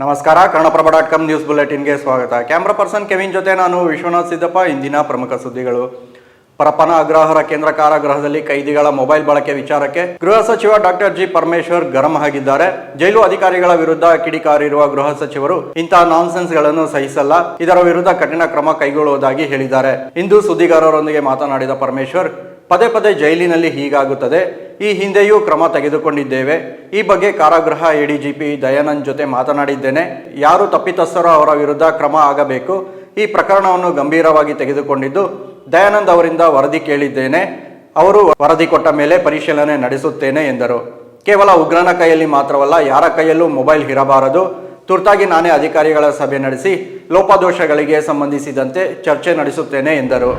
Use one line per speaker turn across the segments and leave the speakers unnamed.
ನಮಸ್ಕಾರ Kannadaprabha dot com news ಬುಲೆಟಿನ್ಗೆ ಸ್ವಾಗತ. ಕ್ಯಾಮ್ರಾ ಪರ್ಸನ್ ಕೆವಿನ್ ಜೊತೆ ನಾನು ವಿಶ್ವನಾಥ್ ಸಿದ್ದಪ್ಪ, ಇಂದಿನ ಪ್ರಮುಖ ಸುದ್ದಿಗಳು. ಪರಪನ ಅಗ್ರಹಾರ ಕೇಂದ್ರ ಕಾರಾಗೃಹದಲ್ಲಿ ಕೈದಿಗಳ ಮೊಬೈಲ್ ಬಳಕೆ ವಿಚಾರಕ್ಕೆ ಗೃಹ ಸಚಿವ ಡಾಕ್ಟರ್ ಜಿ ಪರಮೇಶ್ವರ್ ಗರಂ ಆಗಿದ್ದಾರೆ. ಜೈಲು ಅಧಿಕಾರಿಗಳ ವಿರುದ್ಧ ಕಿಡಿಕಾರಿರುವ ಗೃಹ ಸಚಿವರು ಇಂತಹ ನಾನ್ಸೆನ್ಸ್ಗಳನ್ನು ಸಹಿಸಲ್ಲ. ಇದರ ವಿರುದ್ಧ ಕಠಿಣ ಕ್ರಮ ಕೈಗೊಳ್ಳುವುದಾಗಿ ಹೇಳಿದ್ದಾರೆ. ಇಂದು ಸುದ್ದಿಗಾರರೊಂದಿಗೆ ಮಾತನಾಡಿದ ಪರಮೇಶ್ವರ್ ಪದೇ ಪದೇ ಜೈಲಿನಲ್ಲಿ ಹೀಗಾಗುತ್ತದೆ. ಈ ಹಿಂದೆಯೂ ಕ್ರಮ ತೆಗೆದುಕೊಂಡಿದ್ದೇವೆ. ಈ ಬಗ್ಗೆ ಕಾರಾಗೃಹ ಎಡಿಜಿಪಿ ದಯಾನಂದ್ ಜೊತೆ ಮಾತನಾಡಿದ್ದೇನೆ. ಯಾರು ತಪ್ಪಿತಸ್ಥರೋ ಅವರ ವಿರುದ್ಧ ಕ್ರಮ ಆಗಬೇಕು. ಈ ಪ್ರಕರಣವನ್ನು ಗಂಭೀರವಾಗಿ ತೆಗೆದುಕೊಂಡಿದ್ದು, ದಯಾನಂದ್ ಅವರಿಂದ ವರದಿ ಕೇಳಿದ್ದೇನೆ. ಅವರು ವರದಿ ಕೊಟ್ಟ ಮೇಲೆ ಪರಿಶೀಲನೆ ನಡೆಸುತ್ತೇನೆ ಎಂದರು. ಕೇವಲ ಉಗ್ರನ ಕೈಯಲ್ಲಿ ಮಾತ್ರವಲ್ಲ, ಯಾರ ಕೈಯಲ್ಲೂ ಮೊಬೈಲ್ ಇರಬಾರದು. ತುರ್ತಾಗಿ ನಾನೇ ಅಧಿಕಾರಿಗಳ ಸಭೆ ನಡೆಸಿ, ಲೋಪದೋಷಗಳಿಗೆ ಸಂಬಂಧಿಸಿದಂತೆ ಚರ್ಚೆ ನಡೆಸುತ್ತೇನೆ ಎಂದರು.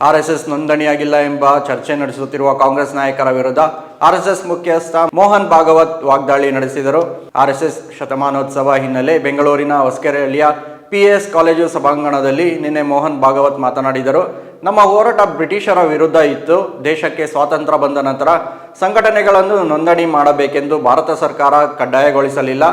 ಆರ್ಎಸ್ಎಸ್ ನೋಂದಣಿಯಾಗಿಲ್ಲ ಎಂಬ ಚರ್ಚೆ ನಡೆಸುತ್ತಿರುವ ಕಾಂಗ್ರೆಸ್ ನಾಯಕರ ವಿರುದ್ಧ ಆರ್ಎಸ್ಎಸ್ ಮುಖ್ಯಸ್ಥ ಮೋಹನ್ ಭಾಗವತ್ ವಾಗ್ದಾಳಿ ನಡೆಸಿದರು. ಆರ್ಎಸ್ಎಸ್ ಶತಮಾನೋತ್ಸವ ಹಿನ್ನೆಲೆ ಬೆಂಗಳೂರಿನ ಒಸ್ಕರೆಲಿಯ ಪಿ ಎಸ್ ಕಾಲೇಜು ಸಭಾಂಗಣದಲ್ಲಿ ನಿನ್ನೆ ಮೋಹನ್ ಭಾಗವತ್ ಮಾತನಾಡಿದರು. ನಮ್ಮ ಹೋರಾಟ ಬ್ರಿಟಿಷರ ವಿರುದ್ಧ ಇತ್ತು. ದೇಶಕ್ಕೆ ಸ್ವಾತಂತ್ರ್ಯ ಬಂದ ನಂತರ ಸಂಘಟನೆಗಳನ್ನು ನೋಂದಣಿ ಮಾಡಬೇಕೆಂದು ಭಾರತ ಸರ್ಕಾರ ಕಡ್ಡಾಯಗೊಳಿಸಲಿಲ್ಲ.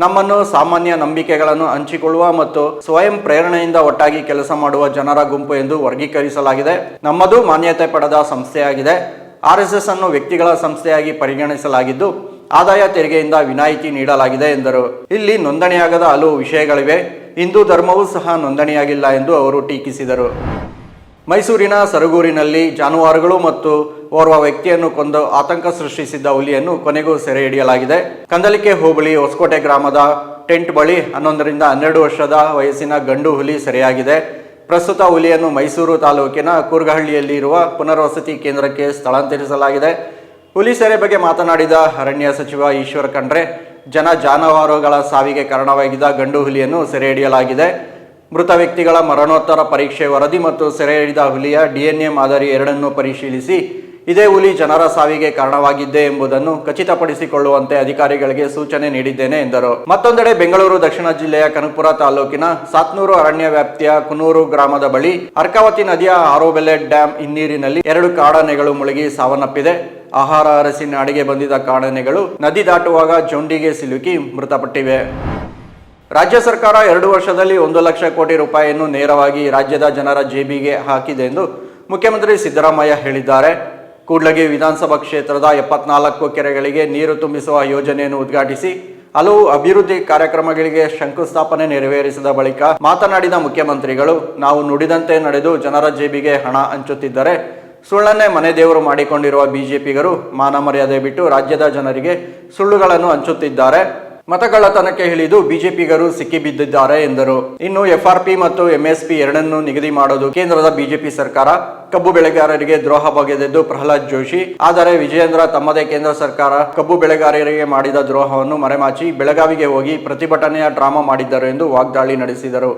ನಮ್ಮನ್ನು ಸಾಮಾನ್ಯ ನಂಬಿಕೆಗಳನ್ನು ಹಂಚಿಕೊಳ್ಳುವ ಮತ್ತು ಸ್ವಯಂ ಪ್ರೇರಣೆಯಿಂದ ಒಟ್ಟಾಗಿ ಕೆಲಸ ಮಾಡುವ ಜನರ ಗುಂಪು ಎಂದು ವರ್ಗೀಕರಿಸಲಾಗಿದೆ. ನಮ್ಮದು ಮಾನ್ಯತೆ ಪಡೆದ ಸಂಸ್ಥೆಯಾಗಿದೆ. ಆರ್ಎಸ್ಎಸ್ ಅನ್ನು ವ್ಯಕ್ತಿಗಳ ಸಂಸ್ಥೆಯಾಗಿ ಪರಿಗಣಿಸಲಾಗಿದ್ದು, ಆದಾಯ ತೆರಿಗೆಯಿಂದ ವಿನಾಯಿತಿ ನೀಡಲಾಗಿದೆ ಎಂದರು. ಇಲ್ಲಿ ನೋಂದಣಿಯಾಗದ ಹಲವು ವಿಷಯಗಳಿವೆ. ಹಿಂದೂ ಧರ್ಮವೂ ಸಹ ನೋಂದಣಿಯಾಗಿಲ್ಲ ಎಂದು ಅವರು ಟೀಕಿಸಿದರು. ಮೈಸೂರಿನ ಸರಗೂರಿನಲ್ಲಿ ಜಾನುವಾರುಗಳು ಮತ್ತು ಓರ್ವ ವ್ಯಕ್ತಿಯನ್ನು ಕೊಂದು ಆತಂಕ ಸೃಷ್ಟಿಸಿದ್ದ ಹುಲಿಯನ್ನು ಕೊನೆಗೂ ಸೆರೆ ಹಿಡಿಯಲಾಗಿದೆ. ಕಂದಲಿಕೆ ಹೋಬಳಿ ಹೊಸಕೋಟೆ ಗ್ರಾಮದ ಟೆಂಟ್ ಬಳಿ ಹನ್ನೊಂದರಿಂದ ಹನ್ನೆರಡು ವರ್ಷದ ವಯಸ್ಸಿನ ಗಂಡು ಹುಲಿ ಸೆರೆಯಾಗಿದೆ. ಪ್ರಸ್ತುತ ಹುಲಿಯನ್ನು ಮೈಸೂರು ತಾಲೂಕಿನ ಕೂರ್ಗಹಳ್ಳಿಯಲ್ಲಿರುವ ಪುನರ್ವಸತಿ ಕೇಂದ್ರಕ್ಕೆ ಸ್ಥಳಾಂತರಿಸಲಾಗಿದೆ. ಹುಲಿ ಸೆರೆ ಬಗ್ಗೆ ಮಾತನಾಡಿದ ಅರಣ್ಯ ಸಚಿವ ಈಶ್ವರ ಖಂಡ್ರೆ, ಜನ ಜಾನುವಾರುಗಳ ಸಾವಿಗೆ ಕಾರಣವಾಗಿದ್ದ ಗಂಡು ಹುಲಿಯನ್ನು ಸೆರೆ ಹಿಡಿಯಲಾಗಿದೆ. ಮೃತ ವ್ಯಕ್ತಿಗಳ ಮರಣೋತ್ತರ ಪರೀಕ್ಷೆ ವರದಿ ಮತ್ತು ಸೆರೆ ಹಿಡಿದ ಹುಲಿಯ ಡಿಎನ್ಎ ಮಾದರಿ ಎರಡನ್ನೂ ಪರಿಶೀಲಿಸಿ ಇದೇ ಹುಲಿ ಜನರ ಸಾವಿಗೆ ಕಾರಣವಾಗಿದ್ದೆ ಎಂಬುದನ್ನು ಖಚಿತಪಡಿಸಿಕೊಳ್ಳುವಂತೆ ಅಧಿಕಾರಿಗಳಿಗೆ ಸೂಚನೆ ನೀಡಿದ್ದೇನೆ ಎಂದರು. ಮತ್ತೊಂದೆಡೆ ಬೆಂಗಳೂರು, ದಕ್ಷಿಣ ಜಿಲ್ಲೆಯ ಕನಕಪುರ ತಾಲೂಕಿನ ಸಾತ್ನೂರು ಅರಣ್ಯ ವ್ಯಾಪ್ತಿಯ ಕುನೂರು ಗ್ರಾಮದ ಬಳಿ ಅರ್ಕಾವತಿ ನದಿಯ ಆರೋಬೆಲೆ ಡ್ಯಾಂ ಹಿನ್ನೀರಿನಲ್ಲಿ ಎರಡು ಕಾಡಾನೆಗಳು ಮುಳುಗಿ ಸಾವನ್ನಪ್ಪಿದೆ. ಆಹಾರ ಅರಸಿ ನಾಡಿಗೆ ಬಂದಿದ್ದ ಕಾಡಾನೆಗಳು ನದಿ ದಾಟುವಾಗ ಜೊಂಡಿಗೆ ಸಿಲುಕಿ ಮೃತಪಟ್ಟಿವೆ. ರಾಜ್ಯ ಸರ್ಕಾರ ಎರಡು ವರ್ಷದಲ್ಲಿ ಒಂದು ಲಕ್ಷ ಕೋಟಿ ರೂಪಾಯಿಯನ್ನು ನೇರವಾಗಿ ರಾಜ್ಯದ ಜನರ ಜೇಬಿಗೆ ಹಾಕಿದೆ ಎಂದು ಮುಖ್ಯಮಂತ್ರಿ ಸಿದ್ದರಾಮಯ್ಯ ಹೇಳಿದ್ದಾರೆ. ಕೂಡ್ಲಗಿ ವಿಧಾನಸಭಾ ಕ್ಷೇತ್ರದ ಎಪ್ಪತ್ನಾಲ್ಕು ಕೆರೆಗಳಿಗೆ ನೀರು ತುಂಬಿಸುವ ಯೋಜನೆಯನ್ನು ಉದ್ಘಾಟಿಸಿ, ಹಲವು ಅಭಿವೃದ್ಧಿ ಕಾರ್ಯಕ್ರಮಗಳಿಗೆ ಶಂಕುಸ್ಥಾಪನೆ ನೆರವೇರಿಸಿದ ಬಳಿಕ ಮಾತನಾಡಿದ ಮುಖ್ಯಮಂತ್ರಿಗಳು, ನಾವು ನುಡಿದಂತೆ ನಡೆದು ಜನರ ಜೇಬಿಗೆ ಹಣ ಹಂಚುತ್ತಿದ್ದರೆ ಸುಳ್ಳನ್ನೇ ಮನೆ ದೇವರು ಮಾಡಿಕೊಂಡಿರುವ ಬಿಜೆಪಿಗರು ಮಾನ ಮರ್ಯಾದೆ ಬಿಟ್ಟು ರಾಜ್ಯದ ಜನರಿಗೆ ಸುಳ್ಳುಗಳನ್ನು ಹಂಚುತ್ತಿದ್ದಾರೆ. ಮತಗಳ್ಳತನಕ್ಕೆ ಇಳಿದು ಬಿಜೆಪಿಗರು ಸಿಕ್ಕಿಬಿದ್ದಿದ್ದಾರೆ ಎಂದರು. ಇನ್ನು ಎಫ್ಆರ್ಪಿ ಮತ್ತು ಎಂಎಸ್ಪಿ ಎರಡನ್ನೂ ನಿಗದಿ ಮಾಡೋದು ಕೇಂದ್ರದ ಬಿಜೆಪಿ ಸರ್ಕಾರ. ಕಬ್ಬು ಬೆಳೆಗಾರರಿಗೆ ದ್ರೋಹ ಬಗೆದೆದ್ದು ಪ್ರಹ್ಲಾದ್ ಜೋಶಿ. ಆದರೆ ವಿಜಯೇಂದ್ರ ತಮ್ಮದೇ ಕೇಂದ್ರ ಸರ್ಕಾರ ಕಬ್ಬು ಬೆಳೆಗಾರರಿಗೆ ಮಾಡಿದ ದ್ರೋಹವನ್ನು ಮರೆಮಾಚಿ ಬೆಳಗಾವಿಗೆ ಹೋಗಿ ಪ್ರತಿಭಟನೆಯ ಡ್ರಾಮಾ ಮಾಡಿದ್ದರು ಎಂದು ವಾಗ್ದಾಳಿ ನಡೆಸಿದರು.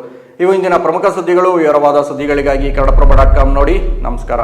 ಇವು ಇಂದಿನ ಪ್ರಮುಖ ಸುದ್ದಿಗಳು. ವಿವರವಾದ ಸುದ್ದಿಗಳಿಗಾಗಿ ಕನ್ನಡಪ್ರಭ ಡಾಟ್ ಕಾಮ್ ನೋಡಿ. ನಮಸ್ಕಾರ.